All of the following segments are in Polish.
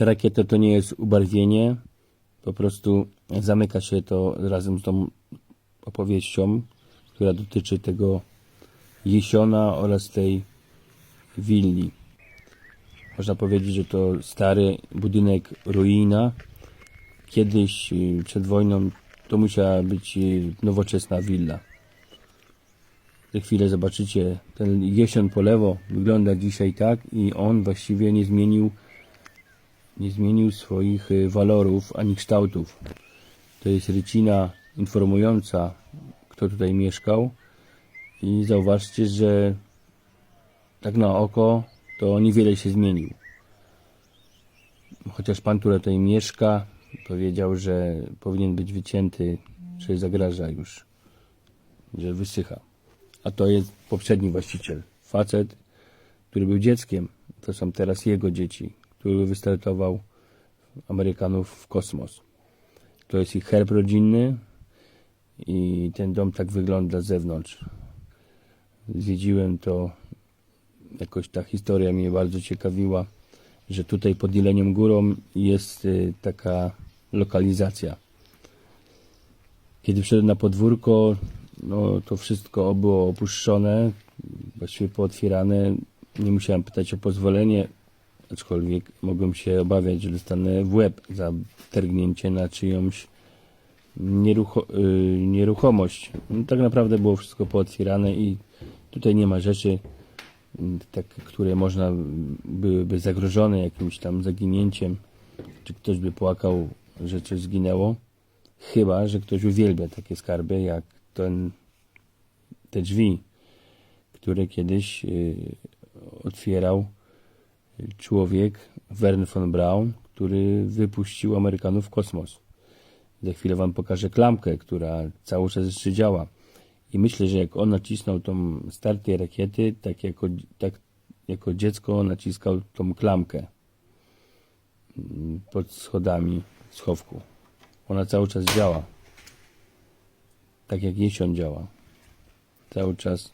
Ta rakieta to nie jest ubarwienie, po prostu zamyka się to razem z tą opowieścią, która dotyczy tego jesiona oraz tej willi. Można powiedzieć, że to stary budynek ruina. Kiedyś y, przed wojną to musiała być y, nowoczesna willa. Za chwilę zobaczycie, ten jesion po lewo wygląda dzisiaj tak i on właściwie nie zmienił nie zmienił swoich y, walorów ani kształtów. To jest rycina informująca, kto tutaj mieszkał i zauważcie, że tak na oko to niewiele się zmienił. Chociaż pan, który tutaj mieszka, powiedział, że powinien być wycięty, że zagraża już, że wysycha. A to jest poprzedni właściciel. Facet, który był dzieckiem. To są teraz jego dzieci, który wystartował Amerykanów w kosmos. To jest ich herb rodzinny i ten dom tak wygląda z zewnątrz. Zwiedziłem to, jakoś ta historia mnie bardzo ciekawiła, że tutaj pod Jelenią Górą jest y, taka lokalizacja. Kiedy wszedłem na podwórko, no to wszystko było opuszczone, właściwie pootwierane. Nie musiałem pytać o pozwolenie, aczkolwiek mogłem się obawiać, że dostanę w łeb za tergnięcie na czyjąś nierucho, y, nieruchomość. No, tak naprawdę było wszystko pootwierane i tutaj nie ma rzeczy, y, tak, które można byłyby zagrożone jakimś tam zaginięciem, czy ktoś by płakał, że coś zginęło. Chyba, że ktoś uwielbia takie skarby, jak ten, te drzwi, które kiedyś y, otwierał człowiek, Wern von Braun, który wypuścił Amerykanów w kosmos. Za chwilę wam pokażę klamkę, która cały czas jeszcze działa. I myślę, że jak on nacisnął tą start tej rakiety, tak jako, tak jako dziecko naciskał tą klamkę pod schodami schowku. Ona cały czas działa. Tak jak jesion działa. Cały czas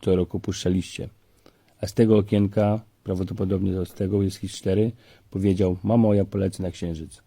co roku puszczaliście. A z tego okienka, prawdopodobnie z tego jest ich cztery, powiedział, mamo, ja polecę na księżyc.